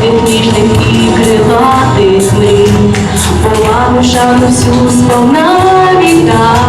від ніжних і крилатих мрій, Пола душа всю сповна вітає.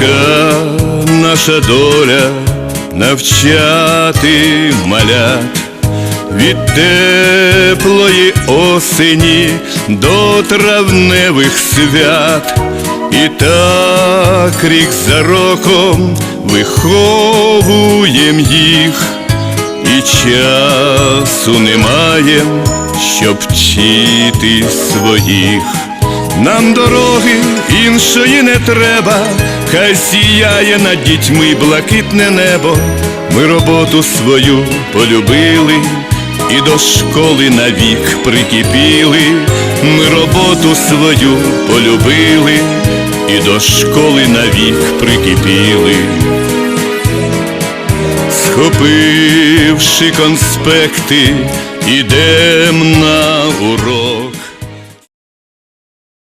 Така наша доля навчати малят від теплої осені до травневих свят, і так рік за роком виховуєм їх, і часу немає, щоб вчити своїх. Нам дороги іншої не треба, хай сіяє над дітьми блакитне небо. Ми роботу свою полюбили і до школи навік прикипіли. Ми роботу свою полюбили і до школи навік прикипіли. Схопивши конспекти, ідем на урок.